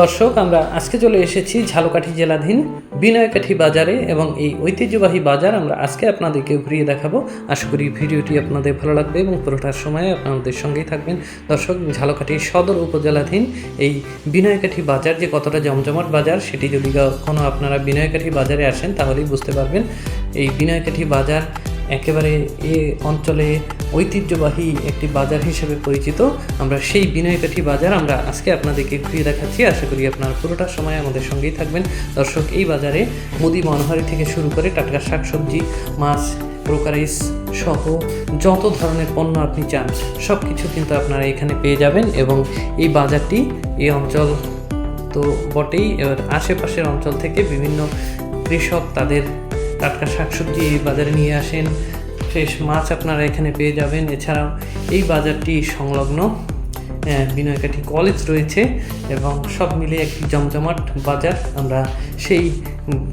দর্শক, আমরা আজকে চলে এসেছি ঝালকাঠি জেলাধীন বিনয়কাঠি বাজারে এবং এই ঐতিহ্যবাহী বাজার আমরা আজকে আপনাদেরকে ঘুরিয়ে দেখাবো। আশা করি ভিডিওটি আপনাদের ভালো লাগবে এবং পুরোটার সময় আপনাদের সঙ্গেই থাকবেন। দর্শক, ঝালকাঠি সদর উপজেলাধীন এই বিনয়কাঠি বাজার যে কতটা জমজমাট বাজার, সেটি যদি কখনো আপনারা বিনয়কাঠি বাজারে আসেন, তাহলেই বুঝতে পারবেন। এই বিনয়কাঠি বাজার একেবারে এ অঞ্চলে ঐতিহ্যবাহী একটি বাজার হিসেবে পরিচিত। আমরা সেই বিনয়কাঠি বাজার আমরা আজকে আপনাদেরকে ঘুরিয়ে দেখাচ্ছি। আশা করি আপনারা পুরোটা সময় আমাদের সঙ্গেই থাকবেন। দর্শক, এই বাজারে মুদি মনোহারি থেকে শুরু করে টাটকা শাকসবজি, মাছ ক্রোকারিস সহ যত ধরনের পণ্য আপনি চান সব কিছু কিন্তু আপনারা এখানে পেয়ে যাবেন এবং এই বাজারটি এই অঞ্চল তো বটেই। এবার আশেপাশের অঞ্চল থেকে বিভিন্ন কৃষক তাদের টাটকা শাকসবজি এই বাজারে নিয়ে আসেন। ফ্রেশ মাছ আপনারা এখানে পেয়ে যাবেন। এছাড়াও এই বাজারটি সংলগ্ন বিনয়কাঠি কলেজ রয়েছে এবং সব মিলে একটি জমজমাট বাজার। আমরা সেই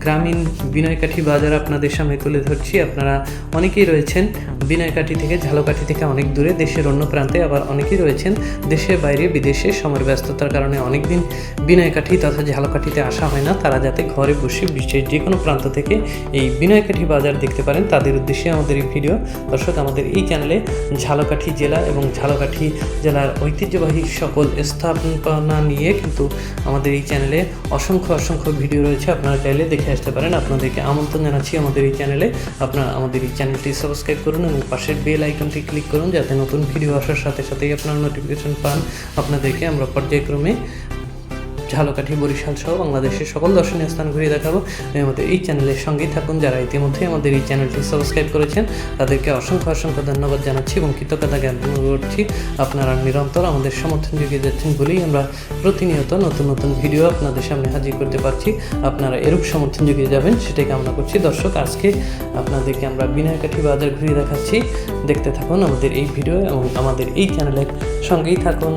গ্রামীণ বিনয়কাঠি বাজার আপনাদের সামনে তুলে ধরছি। আপনারা অনেকেই রয়েছেন বিনয়কাঠি থেকে ঝালকাঠি থেকে অনেক দূরে, দেশের অন্য প্রান্তে আবার অনেকেই রয়েছেন দেশের বাইরে, বিদেশে। সময়ের ব্যস্ততার কারণে অনেক দিন বিনয়কাঠি তথা ঝালকাঠিতে আসা হয় না। তারা যাতে ঘরে বসে বিশ্বের যে কোনো প্রান্ত থেকে এই বিনয়কাঠি বাজার দেখতে পারেন। তাদের উদ্দেশ্যে আমাদের এই ভিডিও। দর্শক, আমাদের এই চ্যানেলে ঝালকাঠি জেলা এবং ঝালকাঠি জেলার ঐতিহ্যবাহী সকল স্থাপনা নিয়ে কিন্তু আমাদের এই চ্যানেলে অসংখ্য অসংখ্য ভিডিও রয়েছে। আপনারা চাইলে দেখে আসতে পারেন। আপনাদেরকে আমন্ত্রণ জানাচ্ছি আমাদের এই চ্যানেলে আপনারা আমাদের এই চ্যানেলটি সাবস্ক্রাইব করুন এবং পাশের বেল আইকনটি ক্লিক করুন, যাতে নতুন ভিডিও আসার সাথে সাথেই আপনারা নোটিফিকেশন পান। আপনাদেরকে আমরা পর্যায়ক্রমে ঝালকাঠি, বরিশাল সহ বাংলাদেশের সকল দর্শনীয় স্থান ঘুরিয়ে দেখাবো। আমাদের এই চ্যানেলের সঙ্গেই থাকুন যারা ইতিমধ্যে আমাদের এই চ্যানেলটি সাবস্ক্রাইব করেছেন। তাদেরকে অসংখ্য অসংখ্য ধন্যবাদ জানাচ্ছি এবং কৃতজ্ঞতা জ্ঞাপন করছি। আপনারা নিরন্তর আমাদের সমর্থন জুগিয়ে যাচ্ছেন বলেই আমরা প্রতিনিয়ত নতুন নতুন ভিডিও আপনাদের সামনে হাজির করতে পারছি। আপনারা এরূপ সমর্থন জুগিয়ে যাবেন, সেটাই কামনা করছি। দর্শক, আজকে আপনাদেরকে আমরা বিনয়কাঠি বাজার ঘুরিয়ে দেখাচ্ছি। দেখতে থাকুন আমাদের এই ভিডিও এবং আমাদের এই চ্যানেলের সঙ্গেই থাকুন।